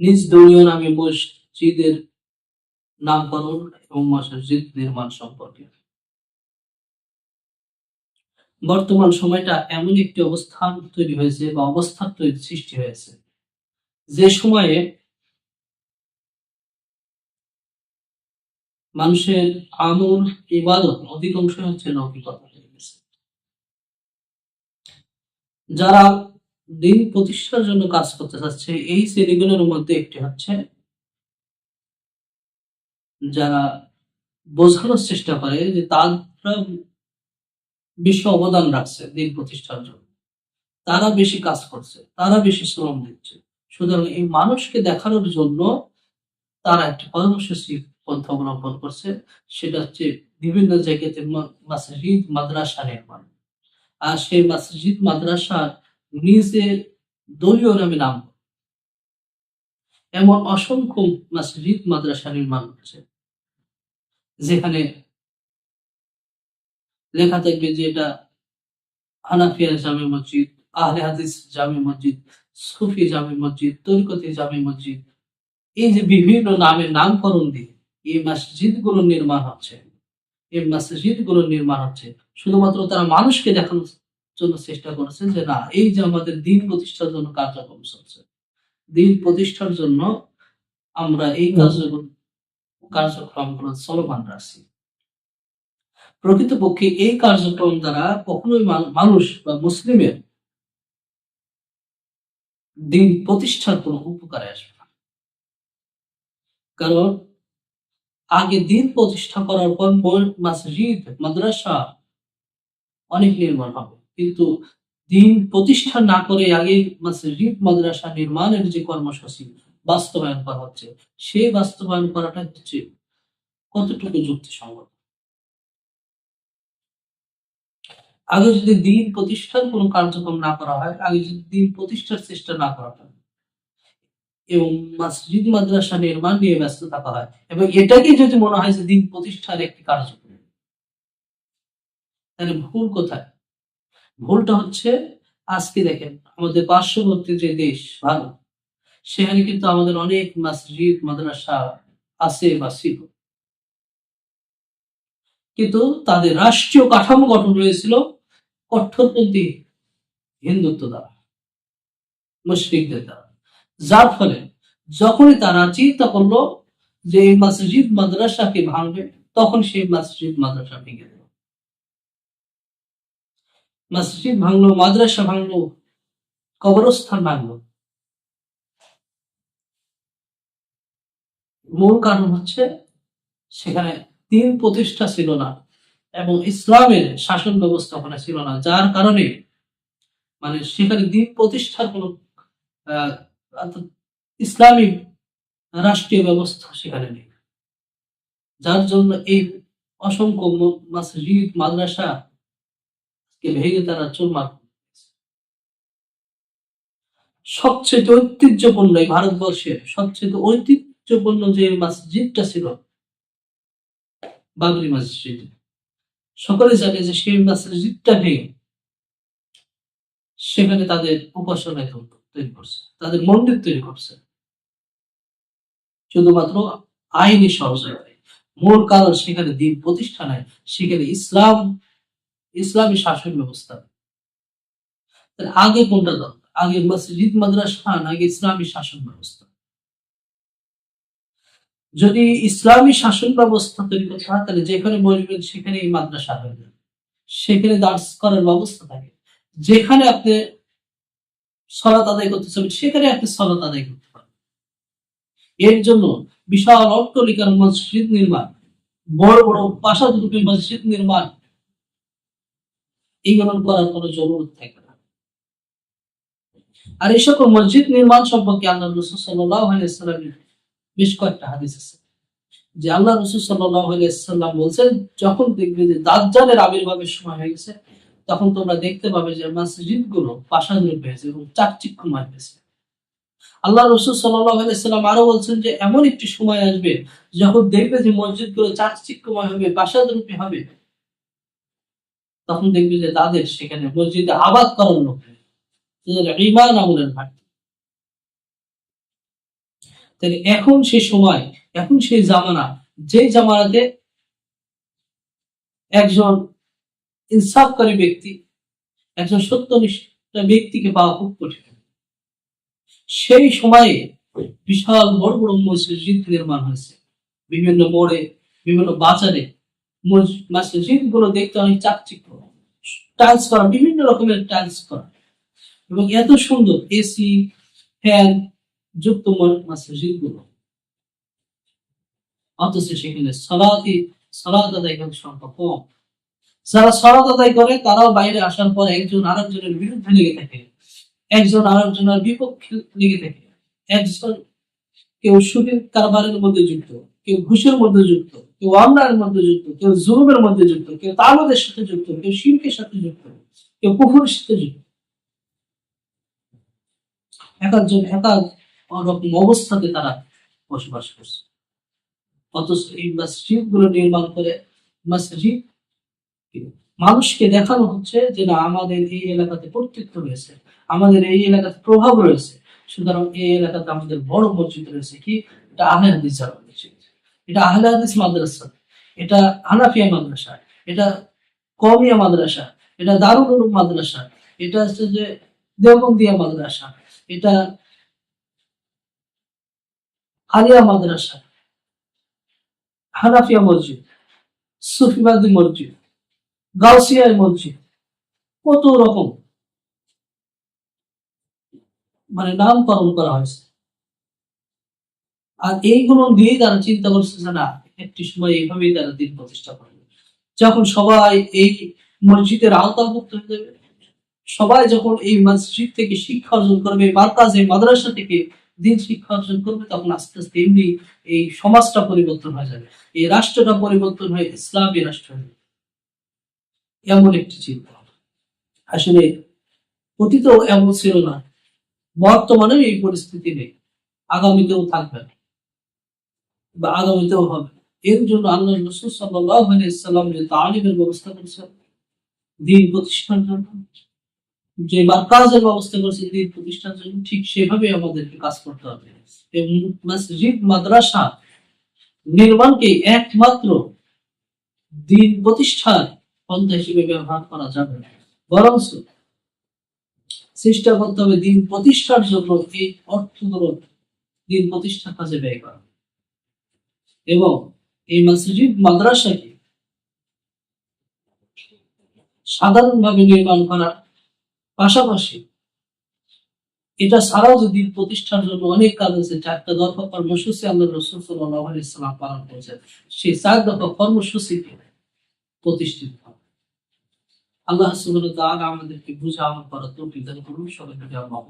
নিজ দলীয় নামে মসজিদের নামকরণ এবং মসজিদ নির্মাণ সম্পর্কে। বর্তমান সময়টা এমন একটি অবস্থান তৈরি হয়েছে বা অবস্থার তৈরি সৃষ্টি হয়েছে। যে সময়ে মানুষের আমল, ইবাদত অধিকাংশ হচ্ছে লৌকিকতা হয়ে যারা দিন প্রতিষ্ঠার জন্য কাজ করতে চাচ্ছে, এই শ্রেণীগুলোর মধ্যে একটি হচ্ছে যারা বোঝানোর চেষ্টা করে যে তারা বেশি অবদান রাখছে দিন প্রতিষ্ঠার জন্য। তারা বেশি কাজ করছে, তারা বেশি শ্রম দিচ্ছে। সুতরাং এই মানুষকে দেখানোর জন্য তারা একটি কর্মসূচি পন্থা অবলম্বন করছে, সেটা হচ্ছে বিভিন্ন জায়গাতে মসজিদ, মাদ্রাসা নির্মাণ। আর সেই মসজিদ, মাদ্রাসার নিজে দলীয় নামে নাম এমন অসংখ্য মসজিদ, মাদ্রাসা নির্মাণ করছে, যেখানে লেখা থাকবে যে এটা হানাফিয়া জামে মসজিদ, আহলে হাদিস জামে মসজিদ, সুফি জামে মসজিদ, তরিকতি জামে মসজিদ, এই যে বিভিন্ন নামের নামকরণ দিয়ে এই মসজিদগুলো নির্মাণ হচ্ছে, এই মসজিদগুলো নির্মাণ হচ্ছে। শুধুমাত্র তারা মানুষকে দেখানোর জন্য চেষ্টা করেছে যে না এই যে আমাদের দিন প্রতিষ্ঠার জন্য কার্যক্রম চলছে দিন প্রতিষ্ঠার জন্য আমরা এই কার্যক্রম কার্যক্রমগুলো চলমান রাখছি। প্রকৃতপক্ষে এই কার্যক্রম দ্বারা কখনোই মানুষ বা মুসলিমের দিন প্রতিষ্ঠার কোনো উপকারে আসবে না। কারণ আগে দিন প্রতিষ্ঠা করার পর মসজিদ মাদ্রাসা অনেক নির্মাণ হবে। কিন্তু দিন প্রতিষ্ঠা না করে আগে মসজিদ মাদ্রাসা নির্মাণের যে কর্মসূচি বাস্তবায়ন করা হচ্ছে, সেই বাস্তবায়ন করাটা হচ্ছে কতটুকু যুক্তিসঙ্গত? আগে যদি দিন প্রতিষ্ঠার কোনো কার্যক্রম না করা হয়, আগে যদি দিন প্রতিষ্ঠার চেষ্টা না করা হয়, এবং মসজিদ মাদ্রাসা নির্মাণ নিয়ে ব্যস্ত থাকা হয়, এবং এটাকে যদি মনে হয় যে দিন প্রতিষ্ঠার একটি কার্যক্রম, তাহলে ভুল কোথায়? ভুলটা হচ্ছে আজকে দেখেন, আমাদের পার্শ্ববর্তী যে দেশ, ভারত, সেখানে কিন্তু আমাদের অনেক মসজিদ, মাদ্রাসা আছে বা ছিল। কিন্তু তাদের রাষ্ট্রীয় কাঠামো গঠন হয়েছিল কঠোরপন্থী হিন্দুত্ব দ্বারা মুসলিমদের দ্বারা। যার ফলে যখনই তারা চিন্তা করল যে এই মসজিদ মাদ্রাসাকে ভাঙবে, তখন সেই মসজিদ, মাদ্রাসা ভেঙে মসজিদ ভাঙলো, মাদ্রাসা ভাঙলো, কবরস্থান ভাঙলো। মূল কারণ হচ্ছে সেখানে দিন প্রতিষ্ঠা ছিল না এবং ইসলামের শাসন ব্যবস্থাপনা ছিল না, যার কারণে মানে সেখানে দিন প্রতিষ্ঠার কোনো ইসলামিক রাষ্ট্রীয় ব্যবস্থা সেখানে নেই। যার জন্য এই অসংখ্য মসজিদ, মাদ্রাসা ভেঙে তারা চুরমার সবচেয়ে ঐতিহ্যপূর্ণ এই ভারতবর্ষের সবচেয়ে ঐতিহ্যপূর্ণ যে মসজিদটা ছিল, বাবরি মসজিদ, সকলে জানে যে সেই মসজিদটা নেই সেখানে তাদের উপাসনায় তৈরি- তৈরি করছে, তাদের মন্দির তৈরি করছে। শুধুমাত্র আইনি সহযোগিতায়। মূল কারণ সেখানে দিন প্রতিষ্ঠা নাই, সেখানে ইসলাম ইসলামী শাসন ব্যবস্থা। তাহলে আগে কোনটা দরকার? আগে মসজিদ, মাদ্রাসা না আগে ইসলামী শাসন ব্যবস্থা? যদি ইসলামী শাসন ব্যবস্থা তৈরি করতে হয়, তাহলে যেখানে বসবেন সেখানে এই মাদ্রাসা হয়ে যাবে। সেখানে দার্স করার ব্যবস্থা থাকে। যেখানে আপনি সলাত আদায় করতে চাবেন, সেখানে আপনি সলাত আদায় করতে পারেন। এর জন্য বিশাল অট্টলিকার মসজিদ নির্মাণ, বড় বড় রূপে মসজিদ নির্মাণ এইগুলো করার কোনো জরুরত থাকে না। আর এই সকল মসজিদ নির্মাণ সম্পর্কে আল্লাহ রসুল সাল্লামের বেশ কয়েকটা হাদিস আছে। যে আল্লাহ রসুল সাল্লাম বলছেন, যখন দেখবে যে দাজ্জালের আবির্ভাবের সময় হয়ে গেছে, তখন তোমরা দেখতে পাবে যে মসজিদগুলো রূপে হয়েছে এবং চাকচিক্যময় হয়েছে। আল্লাহ রসুল সাল্লাম আরও বলছেন যে, এমন একটি সময় আসবে যখন দেখবে যে মসজিদগুলো চাকচিক্যময় হবে প্রাসাদ রূপে হবে তখন দেখবে যে তাদের সেখানে মসজিদে আবাদ করার লোক ইমান আমলের ঘাটতি এখন সেই সময়, এখন সেই জামানা, যে জামানাতে একজন ইনসাফকারী ব্যক্তি, একজন সত্যনিষ্ঠ ব্যক্তিকে পাওয়া খুব কঠিন। সেই সময়ে বিশাল বড় বড় মসজিদ নির্মাণ হয়েছে। বিভিন্ন মোড়ে, বিভিন্ন বাজারে দেখতে অনেক চাকচিক্য। টাইলস করা, বিভিন্ন রকমের টাইলস করা। এবং এত সুন্দর এসি ফ্যান যুক্ত অথচ সেখানে সলাতি, সলাত আদায়কারী সংখ্যা কম। যারা সলাত আদায় করে, তারাও বাইরে আসার পর একজন আরেকজনের বিরুদ্ধে লেগে থাকে। একজন আরেকজনের বিপক্ষে লেগে থাকে। একজন কেউ সুদের কারবারের মধ্যে যুক্ত, কেউ ঘুষের মধ্যে যুক্ত। কেউ অন্যায়ের মধ্যে যুক্ত, কেউ জুলুমের মধ্যে যুক্ত, কেউ তালদের সাথে যুক্ত, কেউ শিল্পের সাথে যুক্ত, কেউ কুকুরের সাথে যুক্ত। এক একজন, এক এক অবস্থাতে তারা বসবাস করছে। অথচ এই মসজিদগুলো নির্মাণ করে মসজিদ মানুষকে দেখানো হচ্ছে যে না, আমাদের এই এলাকাতে কর্তৃত্ব রয়েছে, আমাদের এই এলাকাতে প্রভাব রয়েছে। সুতরাং এই এলাকাতে আমাদের বড় মসজিদ রয়েছে কি? এটা আহলে হাদিস এটা আহলে হাদিস মাদ্রাসা, এটা হানাফিয়া মাদ্রাসা, এটা কমিয়া মাদ্রাসা, এটা দারুল উলুম মাদ্রাসা, এটা হচ্ছে যে দেওবন্দিয়া মাদ্রাসা, এটা আলিয়া মাদ্রাসা, হানাফিয়া মসজিদ, সুফিবাদী মসজিদ গাউসিয়া মসজিদ, কত রকম মানে নামকরণ করা হয়েছে। আর এইগুলো দিয়ে তারা চিন্তা করছে যে না, একটি সময় এইভাবেই তারা দিন প্রতিষ্ঠা করবে যখন সবাই এই মসজিদের আওতাভুক্ত হয়ে যাবে, সবাই যখন এই মসজিদ থেকে শিক্ষা অর্জন করবে মার্কাজ এই মাদ্রাসা থেকে দিন শিক্ষা অর্জন করবে, তখন আস্তে আস্তে এমনি এই সমাজটা পরিবর্তন হয়ে যাবে। এই রাষ্ট্রটা পরিবর্তন হয়ে ইসলামী রাষ্ট্র হবে এমন একটি চিন্তা। আসলে অতীতেও এমন ছিল না। বর্তমানেও এই পরিস্থিতি নেই। আগামীতেও থাকবে না। বা আগামীতেও হবে। এর জন্য আল্লাহ রসুল সাল্লাম যে তালিমের ব্যবস্থা করেছেন দিন প্রতিষ্ঠার জন্য, যে মার্কাজের ব্যবস্থা করেছেন দিন প্রতিষ্ঠার জন্য, ঠিক সেভাবে আমাদেরকে কাজ করতে হবে। এবং মসজিদ, মাদ্রাসা নির্মাণকে একমাত্র দিন প্রতিষ্ঠার পন্থা হিসেবে ব্যবহার করা যাবে বরং চেষ্টা করতে হবে দিন প্রতিষ্ঠার জন্য এই অর্থগুলো দিন প্রতিষ্ঠার কাজে ব্যয় করা। এবং এই মসজিদ মাদ্রাসাকে সাধারণভাবে নির্মাণ করার পাশাপাশি এটা ছাড়াও যদি প্রতিষ্ঠার জন্য অনেক কাজ আছে, চারটা দফা কর্মসূচি আল্লাহ রসুল ইসলাম পালন করেছেন। সেই চার দফা কর্মসূচিকে প্রতিষ্ঠিত আল্লাহ সুবহানাহু ওয়া তাআলা আমাদেরকে বুঝা আমল করার তৌফিক দান করুন। সবাইকে আল্লাহ